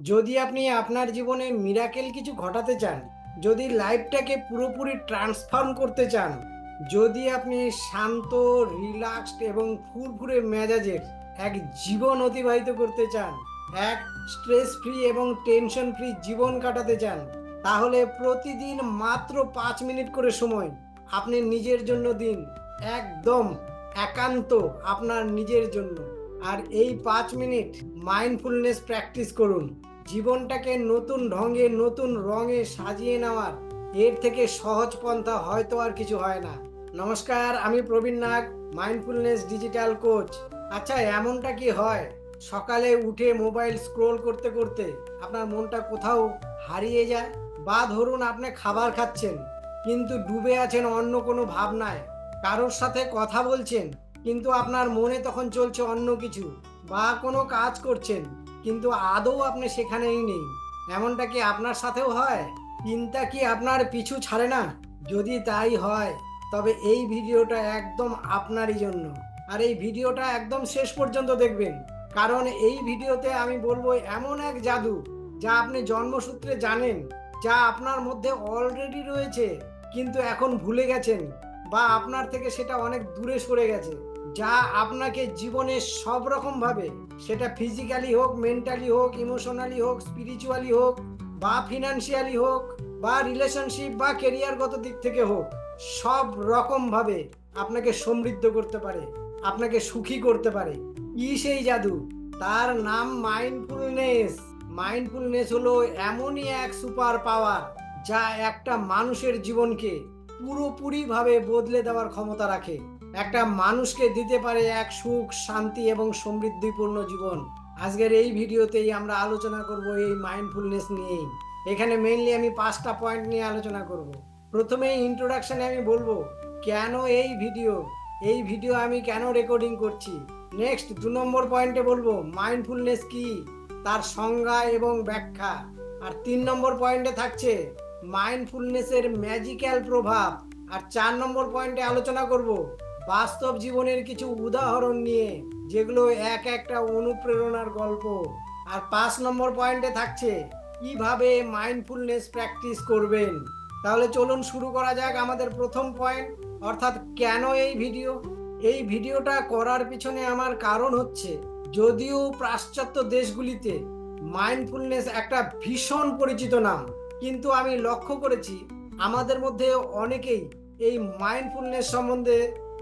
যদি আপনি আপনার জীবনে মিরাকেল কিছু ঘটাতে চান, যদি লাইফটাকে পুরোপুরি ট্রান্সফর্ম করতে চান, যদি আপনি শান্ত রিল্যাক্সড এবং ফুরফুরে মেজাজের এক জীবন অতিবাহিত করতে চান, এক স্ট্রেস ফ্রি এবং টেনশন ফ্রি জীবন কাটাতে চান, তাহলে প্রতিদিন মাত্র পাঁচ মিনিট করে সময় আপনি নিজের জন্য দিন। একদম একান্ত আপনার নিজের জন্য। আর এই পাঁচ মিনিট মাইন্ডফুলনেস প্র্যাকটিস করুন। জীবনটাকে নতুন ঢঙ্গে নতুন রঙে সাজিয়ে নেওয়ার। এর থেকে সহজ পন্থা হয়তো আর কিছু হয় না। নমস্কার, আমি Prabin Nag mindfulness digital coach আচ্ছা এমনটা কি হয়? সকালে উঠে মোবাইল স্ক্রোল করতে করতে আপনার মনটা কোথাও হারিয়ে যায়? বা ধরুন আপনি খাবার খাচ্ছেন, কিন্তু ডুবে আছেন অন্য কোনো ভাবনায়। কারোর সাথে কথা বলছেন, কিন্তু আপনার মনে তখন চলছে অন্য কিছু। বা কোনো কাজ করছেন কিন্তু আদৌ আপনি সেখানেই নেই। এমনটা কি আপনার সাথেও হয়? চিন্তা কি আপনার পিছু ছাড়ে না? যদি তাই হয়, তবে এই ভিডিওটা একদম আপনারই জন্য। আর এই ভিডিওটা একদম শেষ পর্যন্ত দেখবেন। কারণ এই ভিডিওতে আমি বলব এমন এক জাদু, যা আপনি জন্মসূত্রে জানেন, যা আপনার মধ্যে অলরেডি রয়েছে, কিন্তু এখন ভুলে গেছেন বা আপনার থেকে সেটা অনেক দূরে সরে গেছে, যা আপনাকে জীবনে সব রকম ভাবে সেটা ফিজিক্যালি হোক মেন্টালি হোক ইমোশনালি হোক স্পিরিচুয়ালি হোক, বা ফিনান্সিয়ালি হোক, বা রিলেশনশিপ বা কেরিয়ারগত দিক থেকে হোক, সব রকমভাবে আপনাকে সমৃদ্ধ করতে পারে, আপনাকে সুখী করতে পারে। ই সেই জাদু। তার নাম মাইন্ডফুলনেস মাইন্ডফুলনেস হলো এমনই এক সুপার পাওয়ার যা একটা মানুষের জীবনকে পুরোপুরিভাবে বদলে দেওয়ার ক্ষমতা রাখে। একটা মানুষকে দিতে পারে এক সুখ, শান্তি এবং সমৃদ্ধিপূর্ণ জীবন। আজকের এই ভিডিওতেই আমরা আলোচনা করব এই মাইন্ডফুলনেস নিয়েই। এখানে মেইনলি আমি পাঁচটা পয়েন্ট নিয়ে আলোচনা করব। প্রথমে ইন্ট্রোডাকশানে আমি বলব, কেন এই ভিডিও এই ভিডিও আমি কেন রেকর্ডিং করছি? নেক্সট দু নম্বর পয়েন্টে বলব মাইন্ডফুলনেস কি? তার সংজ্ঞা এবং ব্যাখ্যা। আর তিন নম্বর পয়েন্টে থাকছে মাইন্ডফুলনেসের ম্যাজিক্যাল প্রভাব। আর চার নম্বর পয়েন্টে আলোচনা করব বাস্তব জীবনের কিছু উদাহরণ নিয়ে, যেগুলো এক একটা অনুপ্রেরণার গল্প। আর পাঁচ নম্বর পয়েন্টে থাকছে, কীভাবে মাইন্ডফুলনেস প্র্যাকটিস করবেন? তাহলে চলুন শুরু করা যাক আমাদের প্রথম পয়েন্ট, অর্থাৎ কেন এই ভিডিও? এই ভিডিওটা করার পিছনে আমার কারণ হচ্ছে, যদিও পাশ্চাত্য দেশগুলিতে মাইন্ডফুলনেস একটা ভীষণ পরিচিত নাম, কিন্তু আমি লক্ষ্য করেছি, আমাদের মধ্যে অনেকেই এই মাইন্ডফুলনেস সম্বন্ধে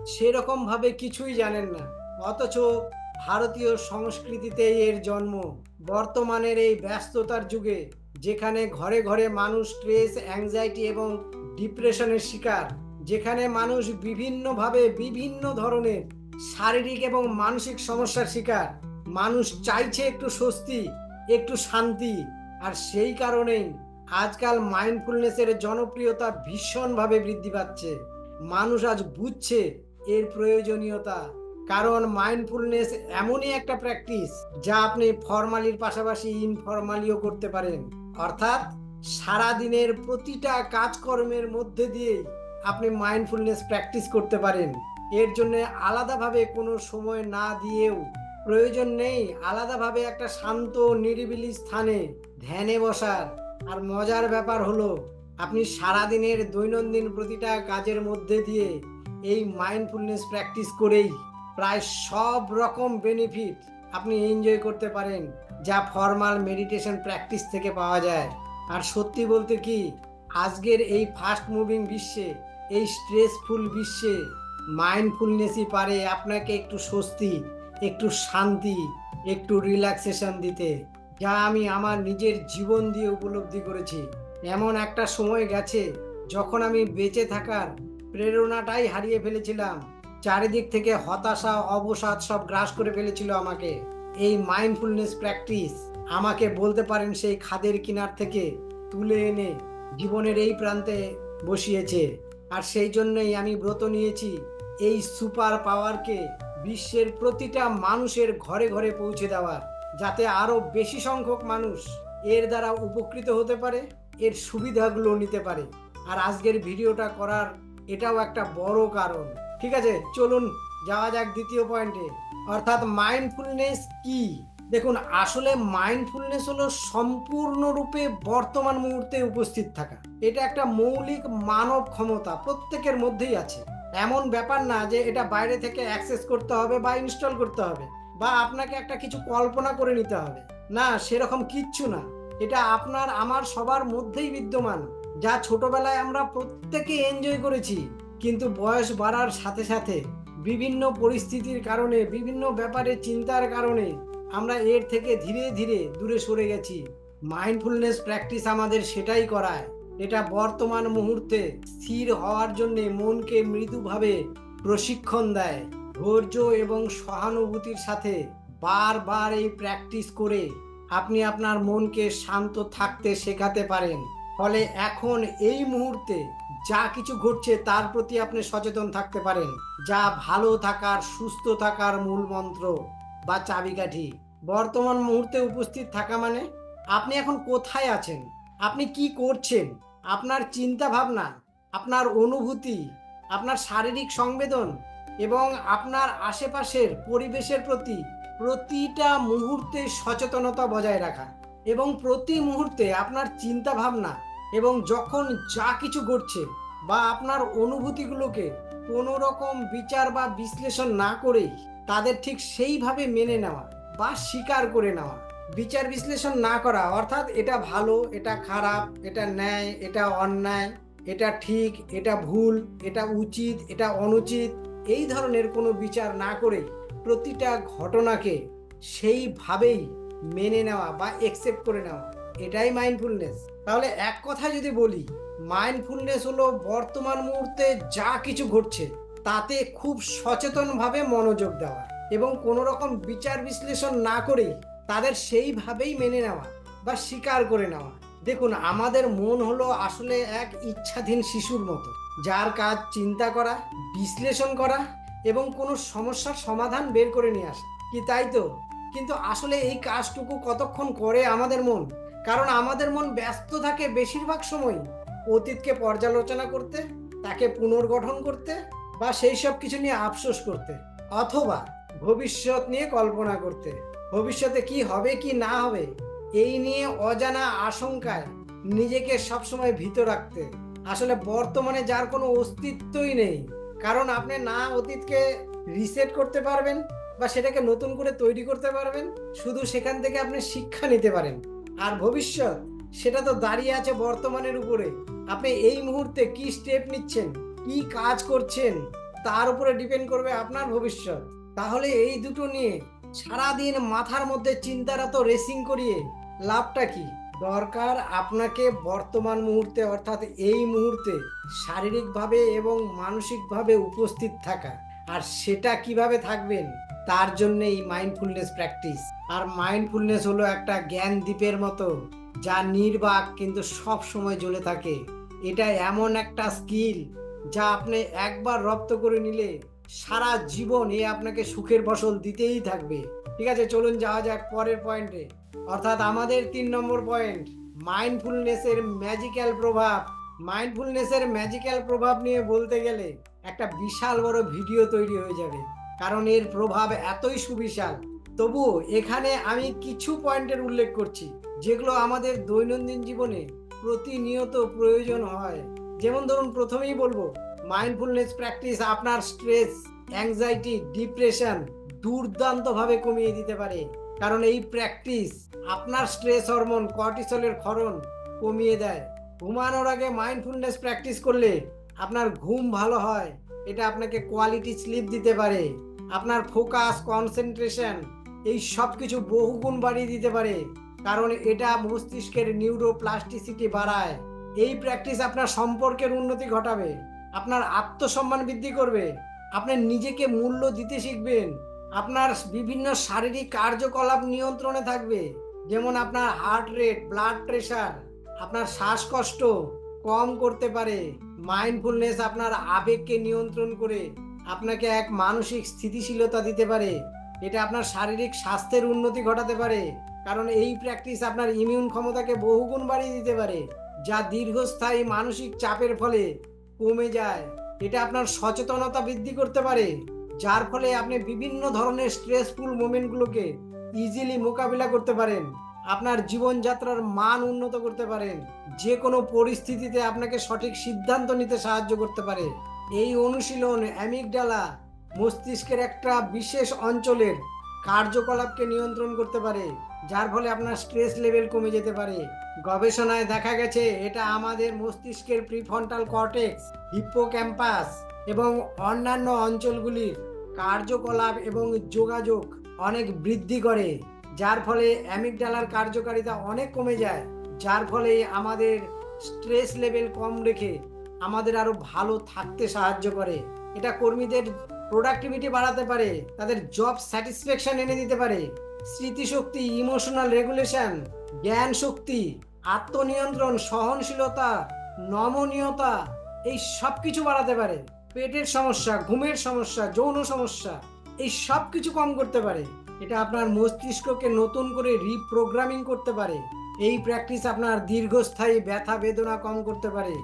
সেরকম ভাবে কিছুই জানেন না। অথচ ভারতীয় সংস্কৃতিতে এর জন্ম। বর্তমানের এই ব্যস্ততার যুগে, যেখানে ঘরে ঘরে মানুষ স্ট্রেস অ্যাংজাইটি এবং ডিপ্রেশনের শিকার, যেখানে মানুষ বিভিন্নভাবে বিভিন্ন ধরনের শারীরিক এবং মানসিক সমস্যার শিকার, মানুষ চাইছে একটু স্বস্তি, একটু শান্তি, আর সেই কারণেই আজকাল মাইন্ডফুলনেসের জনপ্রিয়তা ভীষণভাবে বৃদ্ধি পাচ্ছে। মানুষ আজ বুঝছে এর প্রয়োজনীয়তা। কারণ মাইন্ডফুলনেস এমনই একটা প্র্যাকটিস যা আপনি ফর্মালির পাশাপাশি ইনফর্মালিও করতে পারেন। অর্থাৎ সারা দিনের প্রতিটা কাজকর্মের মধ্যে দিয়েই আপনি মাইন্ডফুলনেস প্র্যাকটিস করতে পারেন। এর জন্য আলাদাভাবে কোনো সময় না দিয়েও প্রয়োজন নেই আলাদাভাবে একটা শান্ত, নিরিবিলি স্থানে ধ্যানে বসার। আর মজার ব্যাপার হলো, আপনি সারাদিনের দৈনন্দিন প্রতিটা কাজের মধ্যে দিয়ে এই মাইন্ডফুলনেস প্র্যাকটিস করেই প্রায় সব রকম বেনিফিট আপনি এনজয় করতে পারেন, যা ফর্মাল মেডিটেশন প্র্যাকটিস থেকে পাওয়া যায়। আর সত্যি বলতে কি, আজকের এই ফাস্ট মুভিং বিশ্বে, এই স্ট্রেসফুল বিশ্বে মাইন্ডফুলনেসই পারে আপনাকে একটু স্বস্তি, একটু শান্তি, একটু রিল্যাক্সেশন দিতে, যা আমি আমার নিজের জীবন দিয়ে উপলব্ধি করেছি। এমন একটা সময় গেছে যখন আমি বেঁচে থাকার প্রেরণাটাই হারিয়ে ফেলেছিলাম। চারিদিক থেকে হতাশা, অবসাদ সব গ্রাস করে ফেলেছিল আমাকে। এই মাইন্ডফুলনেস প্র্যাকটিস আমাকে বলতে পারেন সেই খাদের কিনার থেকে তুলে এনে জীবনের এই প্রান্তে বসিয়েছে। আর সেই জন্যই আমি ব্রত নিয়েছি, এই সুপার পাওয়ারকে বিশ্বের প্রতিটা মানুষের ঘরে ঘরে পৌঁছে দেওয়ার, যাতে আরও বেশি সংখ্যক মানুষ এর দ্বারা উপকৃত হতে পারে, এর সুবিধাগুলো নিতে পারে। আর আজকের ভিডিওটা করার এটাও একটা বড় কারণ। ঠিক আছে, চলুন যাওয়া যাক দ্বিতীয় পয়েন্টে অর্থাৎ মাইন্ডফুলনেস কি? দেখুন, আসলে মাইন্ডফুলনেস হলো সম্পূর্ণরূপে বর্তমান মুহূর্তে উপস্থিত থাকা। এটা একটা মৌলিক মানব ক্ষমতা প্রত্যেকের মধ্যেই আছে। এমন ব্যাপার না যে এটা বাইরে থেকে অ্যাক্সেস করতে হবে বা ইনস্টল করতে হবে বা আপনাকে একটা কিছু কল্পনা করে নিতে হবে। না, সেরকম কিচ্ছু না। এটা আপনার, আমার সবার মধ্যেই বিদ্যমান। যা ছোটবেলায় আমরা প্রত্যেকে এনজয় করেছি, কিন্তু বয়স বাড়ার সাথে সাথে বিভিন্ন পরিস্থিতির কারণে, বিভিন্ন ব্যাপারে চিন্তার কারণে আমরা এর থেকে ধীরে ধীরে দূরে সরে গেছি। মাইন্ডফুলনেস প্র্যাকটিস আমাদের সেটাই করায়। এটা বর্তমান মুহূর্তে স্থির হওয়ার জন্য মনকে মৃদুভাবে প্রশিক্ষণ দেয়। ধৈর্য এবং সহানুভূতির সাথে বারবার এই প্র্যাকটিস করে আপনি আপনার মনকে শান্ত থাকতে শেখাতে পারেন। ফলে এখন এই মুহূর্তে যা কিছু ঘটছে তার প্রতি আপনি সচেতন থাকতে পারেন। যা ভালো থাকার, সুস্থ থাকার মূল মন্ত্র বা চাবিকাঠি। বর্তমান মুহূর্তে উপস্থিত থাকা মানে আপনি এখন কোথায় আছেন? আপনি কি করছেন? আপনার চিন্তা ভাবনা আপনার অনুভূতি, আপনার শারীরিক সংবেদন এবং আপনার আশেপাশের পরিবেশের প্রতি প্রতিটা মুহূর্তে সচেতনতা বজায় রাখা। এবং প্রতি মুহূর্তে আপনার চিন্তা ভাবনা এবং যখন যা কিছু ঘটছে বা আপনার অনুভূতিগুলোকে কোনো রকম বিচার বা বিশ্লেষণ না করেই তাদের ঠিক সেইভাবে মেনে নেওয়া বা স্বীকার করে নেওয়া, বিচার বিশ্লেষণ না করা, অর্থাৎ এটা ভালো, এটা খারাপ, এটা ন্যায়, এটা অন্যায়, এটা ঠিক, এটা ভুল, এটা উচিত, এটা অনুচিত, এই ধরনের কোনো বিচার না করে প্রতিটা ঘটনাকে সেইভাবেই মেনে নেওয়া বা একসেপ্ট করে নেওয়া, এটাই মাইন্ডফুলনেস তাহলে এক কথা যদি বলি মাইন্ডফুলনেস হলো বর্তমান মুহূর্তে যা কিছু ঘটছে, তাতে খুব সচেতনভাবে মনোযোগ দেওয়া এবং কোনো রকম বিচার বিশ্লেষণ না করেই তাদের সেইভাবেই মেনে নেওয়া বা স্বীকার করে নেওয়া। দেখুন, আমাদের মন হলো আসলে এক ইচ্ছাধীন শিশুর মতো, যার কাজ চিন্তা করা, বিশ্লেষণ করা এবং কোনো সমস্যার সমাধান বের করে নিয়ে আসা। কি তাই তো? কিন্তু আসলে এই কাজটুকু কতক্ষণ করে আমাদের মন? কারণ আমাদের মন ব্যস্ত থাকে বেশিরভাগ সময় অতীতকে পর্যালোচনা করতে, তাকে পুনর্গঠন করতে বা সেই সব কিছু নিয়ে আফসোস করতে অথবা ভবিষ্যৎ নিয়ে কল্পনা করতে। ভবিষ্যতে কি হবে, কি না হবে, এই নিয়ে অজানা আশঙ্কায় নিজেকে সবসময় ভীত রাখতে। আসলে বর্তমানে যার কোনো অস্তিত্বই নেই। কারণ আপনি না অতীতকে রিসেট করতে পারবেন বা সেটাকে নতুন করে তৈরি করতে পারবেন, শুধু সেখান থেকে আপনি শিক্ষা নিতে পারেন। আর ভবিষ্যৎ, সেটা তো দাঁড়িয়ে আছে বর্তমানের উপরে। আপনি এই মুহূর্তে কি স্টেপ নিচ্ছেন, কি কাজ করছেন, তার উপরে ডিপেন্ড করবে আপনার ভবিষ্যৎ। তাহলে এই দুটো নিয়ে সারাদিন মাথার মধ্যে চিন্তার এত রেসিং করিয়ে লাভটা কি? দরকার আপনাকে বর্তমান মুহূর্তে, অর্থাৎ এই মুহূর্তে শারীরিকভাবে এবং মানসিকভাবে উপস্থিত থাকা। আর সেটা কীভাবে থাকবেন তার জন্য এই মাইন্ডফুলনেস প্র্যাকটিস আর মাইন্ডফুলনেস হলো একটা জ্ঞান দ্বীপের মতো, যা নির্বাক কিন্তু সব সময় জ্বলে থাকে। এটা এমন একটা স্কিল যা আপনি একবার রপ্ত করে নিলে সারা জীবন এ আপনাকে সুখের ফসল দিতেই থাকবে। ঠিক আছে, চলুন যাওয়া যাক পরের পয়েন্টে অর্থাৎ আমাদের তিন নম্বর পয়েন্ট মাইন্ডফুলনেসের ম্যাজিক্যাল প্রভাব। মাইন্ডফুলনেসের ম্যাজিক্যাল প্রভাব নিয়ে বলতে গেলে একটা বিশাল বড় ভিডিও তৈরি হয়ে যাবে। কারণ এর প্রভাব এতই সুবিশাল। তবুও এখানে আমি কিছু পয়েন্টের উল্লেখ করছি, যেগুলো আমাদের দৈনন্দিন জীবনে প্রতিনিয়ত প্রয়োজন হয়। যেমন ধরুন, প্রথমেই বলব মাইন্ডফুলনেস প্র্যাকটিস আপনার স্ট্রেস অ্যাংজাইটি ডিপ্রেশন দুর্দান্তভাবে কমিয়ে দিতে পারে। কারণ এই প্র্যাকটিস আপনার স্ট্রেস হরমোন কর্টিসলের ক্ষরণ কমিয়ে দেয়। ঘুমানোর আগে মাইন্ডফুলনেস প্র্যাকটিস করলে আপনার ঘুম ভালো হয়। এটা আপনাকে কোয়ালিটি স্লিপ দিতে পারে। আপনার ফোকাস কনসেন্ট্রেশন এই সব কিছু বহুগুণ বাড়িয়ে দিতে পারে। কারণ এটা মস্তিষ্কের নিউরোপ্লাস্টিসিটি বাড়ায়। এই প্র্যাকটিস আপনার সম্পর্কের উন্নতি ঘটাবে। আপনার আত্মসম্মান বৃদ্ধি করবে। আপনি নিজেকে মূল্য দিতে শিখবেন। আপনার বিভিন্ন শারীরিক কার্যকলাপ নিয়ন্ত্রণে থাকবে। যেমন আপনার হার্ট রেট ব্লাড প্রেশার আপনার শ্বাসকষ্ট কম করতে পারে। মাইন্ডফুলনেস আপনার আবেগকে নিয়ন্ত্রণ করে, আপনাকে এক মানসিক স্থিতিশীলতা দিতে পারে। এটা আপনার শারীরিক স্বাস্থ্যের উন্নতি ঘটাতে পারে। কারণ এই প্র্যাকটিস আপনার ইমিউন ক্ষমতাকে বহুগুণ বাড়িয়ে দিতে পারে, যা দীর্ঘস্থায়ী মানসিক চাপের ফলে কমে যায়। এটা আপনার সচেতনতা বৃদ্ধি করতে পারে, যার ফলে আপনি বিভিন্ন ধরনের স্ট্রেসফুল মোমেন্টগুলোকে ইজিলি মোকাবিলা করতে পারেন। আপনার জীবনযাত্রার মান উন্নত করতে পারেন যে কোনো পরিস্থিতিতে আপনাকে সঠিক সিদ্ধান্ত নিতে সাহায্য করতে পারে। এই অনুশীলন অ্যামিগডালা মস্তিষ্কের একটা বিশেষ অঞ্চলের কার্যকলাপকে নিয়ন্ত্রণ করতে পারে, যার ফলে আপনার স্ট্রেস লেভেল কমে যেতে পারে। গবেষণায় দেখা গেছে, এটা আমাদের মস্তিষ্কের প্রিফ্রন্টাল কর্টেক্স হিপ্পোক্যাম্পাস এবং অন্যান্য অঞ্চলগুলির কার্যকলাপ এবং যোগাযোগ অনেক বৃদ্ধি করে। যার ফলে অ্যামিগডালার কার্যকারিতা অনেক কমে যায়, যার ফলে আমাদের স্ট্রেস লেভেল কম রেখে আমাদের আরও ভালো থাকতে সাহায্য করে। এটা কর্মীদের প্রোডাক্টিভিটি বাড়াতে পারে, তাদের জব স্যাটিসফ্যাকশন এনে দিতে পারে। স্মৃতিশক্তি ইমোশনাল রেগুলেশন জ্ঞান শক্তি আত্মনিয়ন্ত্রণ, সহনশীলতা, নমনীয়তা, এই সব কিছু বাড়াতে পারে। পেটের সমস্যা, ঘুমের সমস্যা, যৌন সমস্যা, এই সব কিছু কম করতে পারে। এটা আপনার মস্তিষ্ককে নতুন করে রিপ্রোগ্রামিং করতে পারে। এই প্র্যাকটিস আপনার দীর্ঘস্থায়ী ব্যথা বেদনা কম করতে পারে।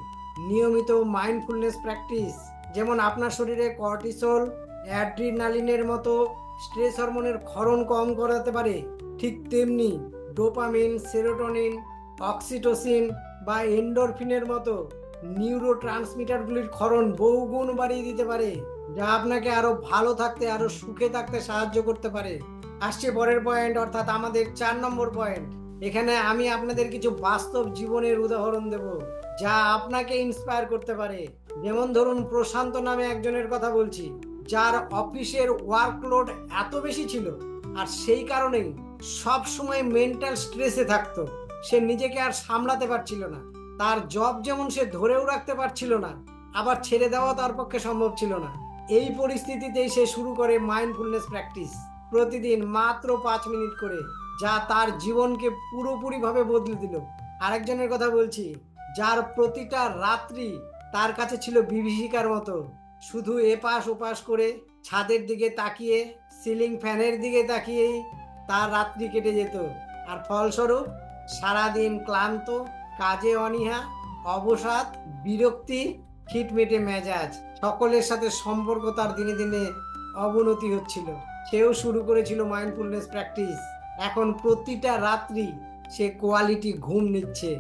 নিয়মিত মাইন্ডফুলনেস প্র্যাকটিস যেমন আপনার শরীরে কর্টিসল অ্যাড্রিনালিনের মতো স্ট্রেস হরমোনের ক্ষরণ কম করাতে পারে। ঠিক তেমনি ডোপামিন সেরোটোনিন অক্সিটোসিন বা এন্ডোরফিনের মতো নিউরো ট্রান্সমিটারগুলির ক্ষরণ বহুগুণ বাড়িয়ে দিতে পারে, যা আপনাকে আরও ভালো থাকতে আরও সুখে থাকতে সাহায্য করতে পারে। আসছে পরের পয়েন্ট অর্থাৎ আমাদের চার নম্বর পয়েন্ট এখানে আমি আপনাদের কিছু বাস্তব জীবনের উদাহরণ দেব, যা আপনাকে ইন্সপায়ার করতে পারে। যেমন ধরুন, প্রশান্ত নামে একজনের কথা বলছি, যার অফিসের ওয়ার্কলোড এত বেশি ছিল, আর সেই কারণেই সব সময় মেন্টাল স্ট্রেসে থাকতো। সে নিজেকে আর সামলাতে পারছিল না। তার জব যেমন সে ধরেও রাখতে পারছিল না, আবার ছেড়ে দেওয়া তার পক্ষে সম্ভব ছিল না। এই পরিস্থিতিতেই সে শুরু করে মাইন্ডফুলনেস প্র্যাকটিস প্রতিদিন মাত্র পাঁচ মিনিট করে, যা তার জীবনকে পুরোপুরিভাবে বদলে দিল। আরেকজনের কথা বলছি, যার প্রতিটা রাত্রি তার কাছে ছিল বিভীষিকার মতো। শুধু এপাশ ওপাশ করে ছাদের দিকে তাকিয়ে, সিলিং ফ্যানের দিকে তাকিয়েই তার রাত্রি কেটে যেত। আর ফলস্বরূপ, সারাদিন ক্লান্ত, কাজে অনীহা, অবসাদ, বিরক্তি, খিটমেটে মেজাজ, সকলের সাথে সম্পর্ক তার দিনে দিনে অবনতি হচ্ছিল। সেও শুরু করেছিল মাইন্ডফুলনেস প্র্যাকটিস এখন প্রতিটা রাত্রি সে কোয়ালিটি ঘুম নিচ্ছে।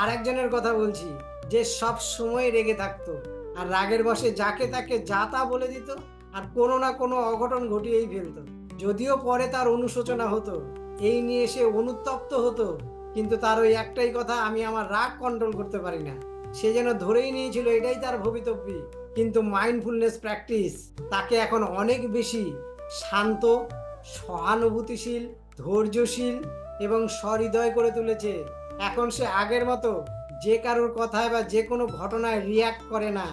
আর একজনের কথা বলছি, যে সব সময় রেগে থাকতো, আর রাগের বসে যাকে তাকে যা তা বলে দিত, আর কোনো না কোনো অঘটন ঘটিয়েই ফেলতো। যদিও পরে তার অনুশোচনা হতো, এই নিয়ে সে অনুতপ্ত হতো, কিন্তু তার ওই একটাই কথা, আমি আমার রাগ কন্ট্রোল করতে পারি না। সে যেন ধরেই নিয়েছিল, এটাই তার ভবিতব্যি। কিন্তু মাইন্ডফুলনেস প্র্যাকটিস তাকে এখন অনেক বেশি শান্ত, সহানুভূতিশীল, ধৈর্যশীল এবং সহৃদয় করে তুলেছে। এখন সে আগের মতো যে কারোর কথায় বা যে কোনো ঘটনায় রিয়াক্ট করে না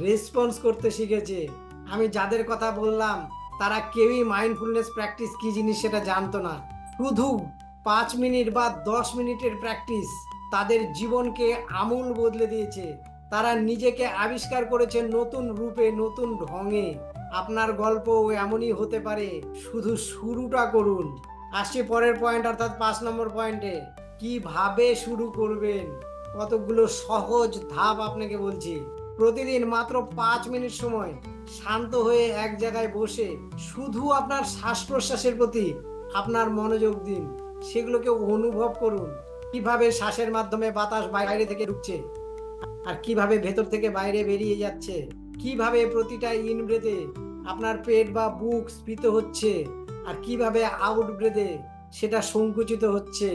রেসপন্স করতে শিখেছে। আমি যাদের কথা বললাম, তারা কেউই মাইন্ডফুলনেস প্র্যাকটিস কি জিনিস সেটা জানতো না। শুধু পাঁচ মিনিট বা দশ মিনিটের প্র্যাকটিস তাদের জীবনকে আমূল বদলে দিয়েছে। তারা নিজেকে আবিষ্কার করেছে নতুন রূপে, নতুন ঢঙে। আপনার গল্প এমনই হতে পারে, শুধু শুরুটা করুন। আসছি পরের পয়েন্ট অর্থাৎ পাঁচ নম্বর পয়েন্টে কীভাবে শুরু করবেন? কতগুলো সহজ ধাপ আপনাকে বলছি। প্রতিদিন মাত্র পাঁচ মিনিট সময়, শান্ত হয়ে এক জায়গায় বসে শুধু আপনার শ্বাস প্রশ্বাসের প্রতি আপনার মনোযোগ দিন। সেগুলোকে অনুভব করুন। কীভাবে শ্বাসের মাধ্যমে বাতাস বাইরে থেকে ঢুকছে? আর কীভাবে ভেতর থেকে বাইরে বেরিয়ে যাচ্ছে? কীভাবে প্রতিটা ইন ব্রেথে আপনার পেট বা বুক স্ফীত হচ্ছে আর কীভাবে আউট ব্রেথে সেটা সংকুচিত হচ্ছে?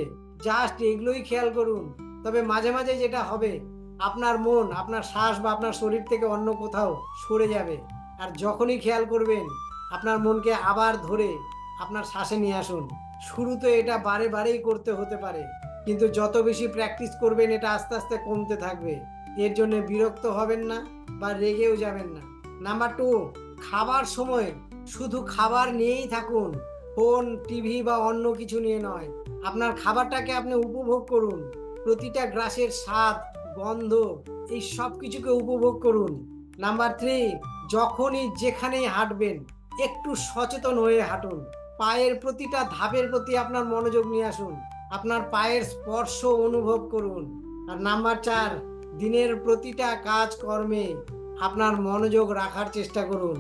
জাস্ট এগুলোই খেয়াল করুন। তবে মাঝে মাঝে যেটা হবে, আপনার মন, আপনার শ্বাস বা আপনার শরীর থেকে অন্য কোথাও সরে যাবে। আর যখনই খেয়াল করবেন, আপনার মনকে আবার ধরে আপনার শ্বাসে নিয়ে আসুন। শুরুতে এটা বারে বারেই করতে হতে পারে, কিন্তু যত বেশি প্র্যাকটিস করবেন, এটা আস্তে আস্তে কমতে থাকবে। এর জন্য বিরক্ত হবেন না। বা রেগেও যাবেন না। নাম্বার টু খাবার সময়। শুধু খাবার নিয়েই থাকুন, ফোন, টিভি বা অন্য কিছু নিয়ে নয়। আপনার খাবারটাকে আপনি উপভোগ করুন। প্রতিটা গ্রাসের স্বাদ, গন্ধ, এই সব কিছুকে উপভোগ করুন। নাম্বার থ্রি যখনই যেখানেই হাঁটবেন, একটু সচেতন হয়ে হাঁটুন। পায়ের প্রতিটা ধাপের প্রতি আপনার মনোযোগ নিয়ে আসুন। আপনার পায়ের স্পর্শ অনুভব করুন। আর নাম্বার চার দিনের প্রতিটা কাজ কর্মে আপনার মনোযোগ রাখার চেষ্টা করুন।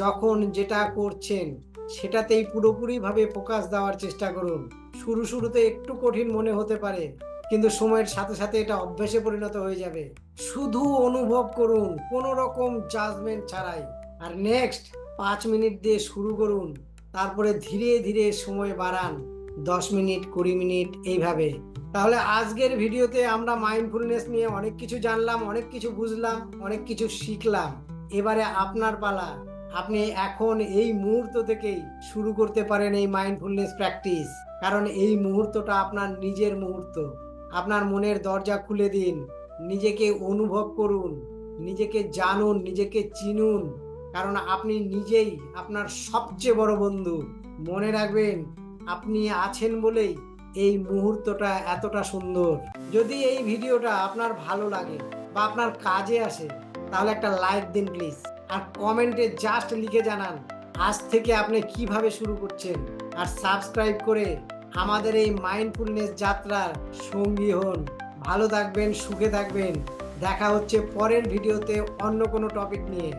যখন যেটা করছেন, সেটাতেই পুরোপুরিভাবে ফোকাস দেওয়ার চেষ্টা করুন। শুরু শুরুতে একটু কঠিন মনে হতে পারে, কিন্তু সময়ের সাথে সাথে এটা অভ্যেসে পরিণত হয়ে যাবে। শুধু অনুভব করুন কোনো রকম জাজমেন্ট ছাড়াই। আর নেক্সট পাঁচ মিনিট দিয়ে শুরু করুন, তারপরে ধীরে ধীরে সময় বাড়ান। দশ মিনিট, কুড়ি মিনিট এইভাবে। তাহলে আজকের ভিডিওতে আমরা মাইন্ডফুলনেস নিয়ে অনেক কিছু জানলাম, অনেক কিছু বুঝলাম, অনেক কিছু শিখলাম। এবারে আপনার পালা। আপনি এখন এই মুহূর্ত থেকেই শুরু করতে পারেন এই মাইন্ডফুলনেস প্র্যাকটিস কারণ এই মুহূর্তটা আপনার নিজের মুহূর্ত। আপনার মনের দরজা খুলে দিন। নিজেকে অনুভব করুন। নিজেকে জানুন, নিজেকে চিনুন। কারণ আপনি নিজেই আপনার সবচেয়ে বড় বন্ধু। মনে রাখবেন আপনি আছেন বলেই এই মুহূর্তটা এতটা সুন্দর। যদি এই ভিডিওটা আপনার ভালো লাগে বা আপনার কাজে আসে, তাহলে একটা লাইক দিন প্লিজ। আর কমেন্টে জাস্ট লিখে জানান আজ থেকে আপনি কীভাবে শুরু করছেন। আর সাবস্ক্রাইব করে আমাদের এই মাইন্ডফুলনেস যাত্রার সঙ্গী হন। ভালো থাকবেন, সুখে থাকবেন। দেখা হচ্ছে পরের ভিডিওতে অন্য কোনো টপিক নিয়ে।